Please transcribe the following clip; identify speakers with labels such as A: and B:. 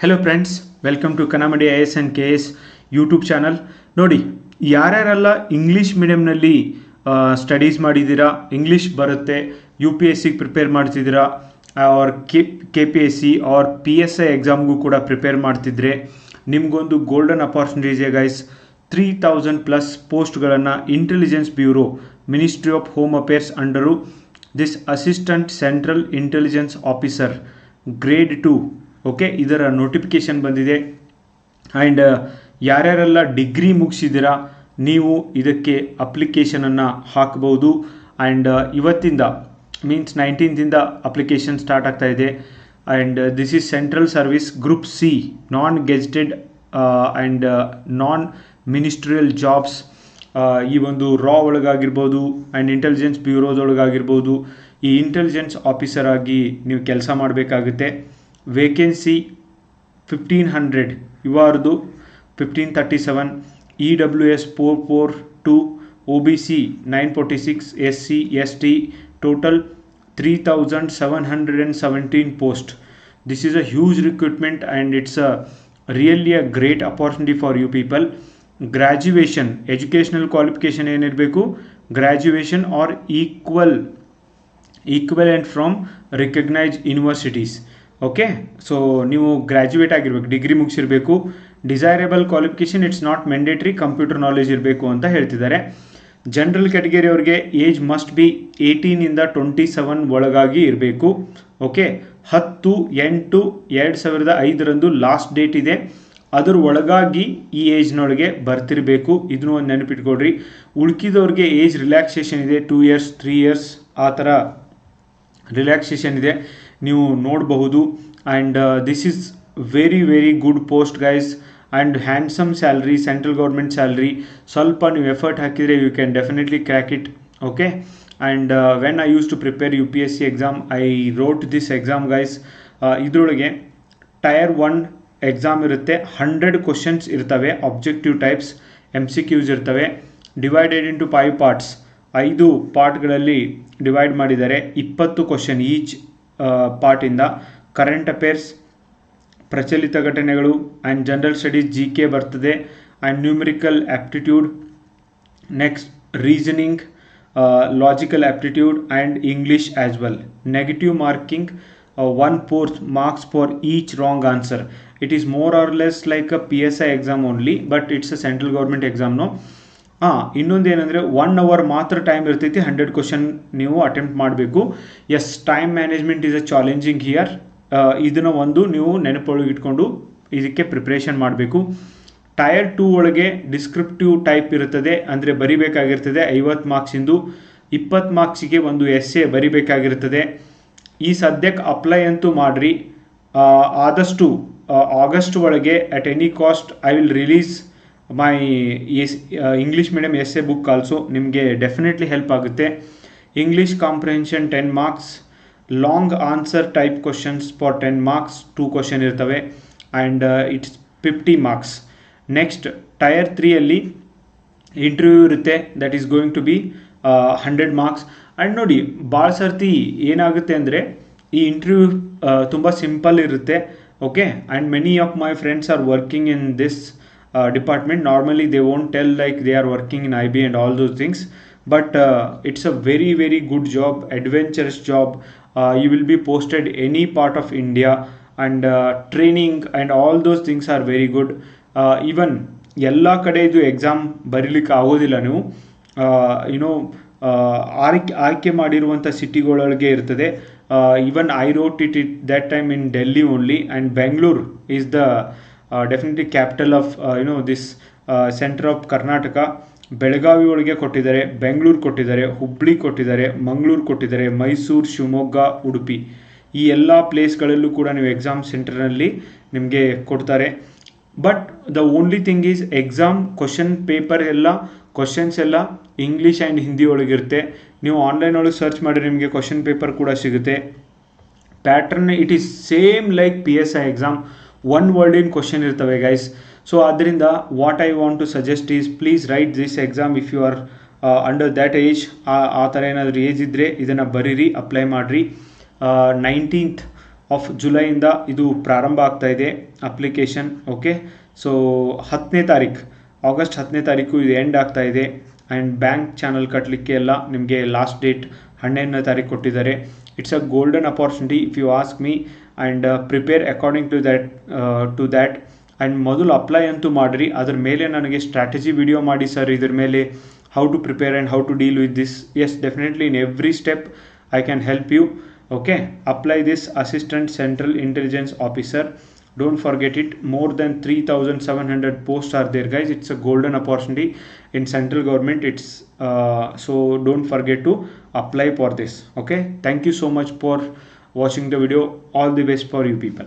A: Hello friends welcome to ಕನ್ನಮಡಿ I S and K S YouTube channel ನೋಡಿ, ಯಾರ್ಯಾರೆಲ್ಲ English ಮೀಡಿಯಮ್ನಲ್ಲಿ studies ಮಾಡಿದ್ದೀರಾ English ಬರುತ್ತೆ ಯು ಪಿ ಎಸ್ ಸಿಗೆ ಪ್ರಿಪೇರ್ ಮಾಡ್ತಿದ್ದೀರಾ or K K P S C or P S I ಎಕ್ಸಾಮ್ಗೂ ಕೂಡ prepare ಮಾಡ್ತಿದ್ರೆ, ನಿಮಗೊಂದು golden opportunities guys three thousand plus ಪೋಸ್ಟ್ಗಳನ್ನು intelligence bureau ministry of home affairs under this assistant central intelligence officer grade two okay ಇದರ notification ಬಂದಿದೆ. And ಯಾರ್ಯಾರೆಲ್ಲ degree ಮುಗಿಸಿದ್ದೀರಾ, ನೀವು ಇದಕ್ಕೆ ಅಪ್ಲಿಕೇಶನನ್ನು ಹಾಕ್ಬೋದು. ಆ್ಯಂಡ್ ಇವತ್ತಿಂದ ಮೀನ್ಸ್ ನೈನ್ಟೀನ್ತಿಂದ ಅಪ್ಲಿಕೇಶನ್ ಸ್ಟಾರ್ಟ್ ಆಗ್ತಾ ಇದೆ. And this is central service group C non gazetted and non ministerial jobs ಈ ಒಂದು ರಾ ಒಳಗಾಗಿರ್ಬೋದು ಆ್ಯಂಡ್ ಇಂಟೆಲಿಜೆನ್ಸ್ ಬ್ಯೂರೋದೊಳಗಾಗಿರ್ಬೋದು ಈ ಇಂಟೆಲಿಜೆನ್ಸ್ ಆಫೀಸರ್ ಆಗಿ ನೀವು ಕೆಲಸ ಮಾಡಬೇಕಾಗುತ್ತೆ. ವೇಕೆನ್ಸಿ ಫಿಫ್ಟೀನ್ ಹಂಡ್ರೆಡ್ ಇವಾರ್ದು fifteen thirty seven E W S four four two O B C nine forty six S C S T total three thousand seven hundred and seventeen post this is a huge recruitment and it's a really a great opportunity for you people graduation educational qualification ಏನಿರಬೇಕು graduation or equal equivalent from recognise universities okay so ನೀವು graduate ಆಗಿರ್ಬೇಕು degree ಮುಗಿಸಿರಬೇಕು desirable qualification it's not mandatory computer knowledge ಇರಬೇಕು ಅಂತ ಹೇಳ್ತಿದ್ದಾರೆ. General category ಅವ್ರಿಗೆ age must be ಏಯ್ಟೀನಿಂದ twenty seven ಒಳಗಾಗಿ ಇರಬೇಕು. ಓಕೆ ಹತ್ತು, ಎಂಟು, ಎರಡು ಸಾವಿರದ ಐದರಂದು ಲಾಸ್ಟ್ ಡೇಟ್ ಇದೆ. ಅದರ ಒಳಗಾಗಿ ಈ ಏಜ್ನೊಳಗೆ ಬರ್ತಿರಬೇಕು. ಇದನ್ನು ಒಂದು ನೆನಪಿಟ್ಕೊಡ್ರಿ ಉಳ್ಕಿದವ್ರಿಗೆ ಏಜ್ ರಿಲ್ಯಾಕ್ಸೇಷನ್ ಇದೆ ಟೂ ಇಯರ್ಸ್ ತ್ರೀ ಇಯರ್ಸ್ ಆ ಥರ ರಿಲ್ಯಾಕ್ಸೇಷನ್ ಇದೆ. ನೀವು ನೋಡಬಹುದು. And this is very very good post guys and handsome salary central government salary ಸ್ವಲ್ಪ ನೀವು ಎಫರ್ಟ್ ಹಾಕಿದರೆ you can definitely crack it okay and when I use to prepare U P S C exam I wrote this exam guys ಇದರೊಳಗೆ tier one exam ಇರುತ್ತೆ. Hundred questions ಇರ್ತವೆ objective types M C Qs ಇರ್ತವೆ. Divided into five parts ಐದು ಪಾರ್ಟ್ಗಳಲ್ಲಿ divide ಮಾಡಿದ್ದಾರೆ ಇಪ್ಪತ್ತು question each ಪಾರ್ಟಿಂದ current affairs ಪ್ರಚಲಿತ ಘಟನೆಗಳು and general studies G K ಬರ್ತದೆ. And numerical aptitude next reasoning logical aptitude and English as well negative marking one fourth marks for each wrong answer it is more or less like a P S I exam only but it's a central government ಎಕ್ಸಾಮ್ನು ಹಾಂ ಇನ್ನೊಂದು ಏನಂದರೆ one hour ಮಾತ್ರ time ಇರ್ತೈತಿ hundred question ನೀವು attempt ಮಾಡಬೇಕು. Yes time management is a challenging here ಇದನ್ನು ಒಂದು ನೀವು ನೆನಪೊಳಗೆ ಇಟ್ಕೊಂಡು ಇದಕ್ಕೆ ಪ್ರಿಪ್ರೇಷನ್ ಮಾಡಬೇಕು. ಟಯರ್ ಟೂ ಒಳಗೆ ಡಿಸ್ಕ್ರಿಪ್ಟಿವ್ ಟೈಪ್ ಇರುತ್ತದೆ, ಅಂದರೆ ಬರಿಬೇಕಾಗಿರ್ತದೆ, ಐವತ್ತು ಮಾರ್ಕ್ಸಿಂದು ಇಪ್ಪತ್ತು ಮಾರ್ಕ್ಸಿಗೆ ಒಂದು ಎಸ್ ಎ ಬರಿಬೇಕಾಗಿರ್ತದೆ. ಈ ಸದ್ಯಕ್ಕೆ ಅಪ್ಲೈ ಅಂತೂ ಮಾಡಿರಿ. ಆದಷ್ಟು ಆಗಸ್ಟ್ ಒಳಗೆ at any cost I will release my S English medium S A book also ನಿಮಗೆ ಡೆಫಿನೆಟ್ಲಿ ಹೆಲ್ಪ್ ಆಗುತ್ತೆ. English comprehension ten marks long answer type questions for ten marks two question ಇರ್ತವೆ. And it's fifty marks next tier ತ್ರೀಯಲ್ಲಿ interview ಇರುತ್ತೆ. That is going to be hundred marks and ನೋಡಿ ಭಾಳ ಸರ್ತಿ ಏನಾಗುತ್ತೆ ಅಂದರೆ, ಈ ಇಂಟರ್ವ್ಯೂ ತುಂಬ ಸಿಂಪಲ್ ಇರುತ್ತೆ. Okay and many of my friends are working in this department normally they won't tell like they are working in I B and all those things but it's a very very good job adventurous job you will be posted any part of India and training and all those things are very good even ಎಲ್ಲ ಕಡೆ ಇದು exam ಬರೀಲಿಕ್ಕೆ ಆಗೋದಿಲ್ಲ ನೀವು. YONO ಆಯ್ಕೆ ಆಯ್ಕೆ ಮಾಡಿರುವಂಥ ಸಿಟಿಗಳೊಳಗೆ ಇರ್ತದೆ. Even I wrote it it that time in Delhi only and Bengaluru is the definitely capital of you know this centre of Karnataka Belagavi ಒಳಗೆ ಕೊಟ್ಟಿದ್ದಾರೆ ಬೆಂಗಳೂರು ಕೊಟ್ಟಿದ್ದಾರೆ ಹುಬ್ಳಿ ಕೊಟ್ಟಿದ್ದಾರೆ ಮಂಗಳೂರು ಕೊಟ್ಟಿದ್ದಾರೆ ಮೈಸೂರು ಶಿವಮೊಗ್ಗ ಉಡುಪಿ ಈ ಎಲ್ಲ ಪ್ಲೇಸ್ಗಳಲ್ಲೂ ಕೂಡ ನೀವು ಎಕ್ಸಾಮ್ ಸೆಂಟರ್ನಲ್ಲಿ ನಿಮಗೆ ಕೊಡ್ತಾರೆ. But the only thing is exam question paper ಎಲ್ಲ ಕ್ವಶನ್ಸ್ ಎಲ್ಲ ಇಂಗ್ಲೀಷ್ ಆ್ಯಂಡ್ ಹಿಂದಿ ಒಳಗಿರುತ್ತೆ ನೀವು ಆನ್ಲೈನ್ ಒಳಗೆ ಸರ್ಚ್ ಮಾಡಿದ್ರೆ ನಿಮಗೆ ಕ್ವಶನ್ ಪೇಪರ್ ಕೂಡ ಸಿಗುತ್ತೆ. Pattern it is same like P S I exam one ವರ್ಲ್ಡಿನ ಕ್ವಶನ್ ಇರ್ತವೆ ಗೈಸ್ ಸೊ ಆದ್ದರಿಂದ what I want to suggest is please write this exam if you are under that age ಆ ಥರ ಏನಾದರೂ age ಇದ್ದರೆ ಇದನ್ನು ಬರೀರಿ ಅಪ್ಲೈ ಮಾಡಿರಿ. ನೈನ್ಟೀನ್ತ್ ಆಫ್ ಜುಲೈಯಿಂದ ಇದು ಪ್ರಾರಂಭ ಆಗ್ತಾ ಇದೆ ಅಪ್ಲಿಕೇಶನ್ ಓಕೆ ಸೊ ಹತ್ತನೇ ತಾರೀಕು ಆಗಸ್ಟ್ ಹತ್ತನೇ ತಾರೀಕು ಇದು ಎಂಡ್ ಆಗ್ತಾ ಇದೆ. ಆ್ಯಂಡ್ ಬ್ಯಾಂಕ್ ಚಾನಲ್ ಕಟ್ಟಲಿಕ್ಕೆ ಎಲ್ಲ ನಿಮಗೆ ಲಾಸ್ಟ್ ಡೇಟ್ ಹನ್ನೆರಡನೇ ತಾರೀಕು ಕೊಟ್ಟಿದ್ದಾರೆ. it's a golden opportunity if you ask me and uh, prepare according to that uh, to that. And ಮೊದಲು ಅಪ್ಲೈ ಅಂತೂ ಮಾಡಿರಿ ಅದ್ರ ಮೇಲೆ ನನಗೆ ಸ್ಟ್ರಾಟಜಿ ವಿಡಿಯೋ ಮಾಡಿ ಸರ್ ಇದ್ರ ಮೇಲೆ how to prepare and how to deal with this yes definitely in every step I can help you okay apply this assistant central intelligence officer don't forget it. More than 3700 posts are there guys. It's a golden opportunity in central government. It's uh, so don't forget to apply for this. Okay? Thank you so much for watching the video. All the best for you people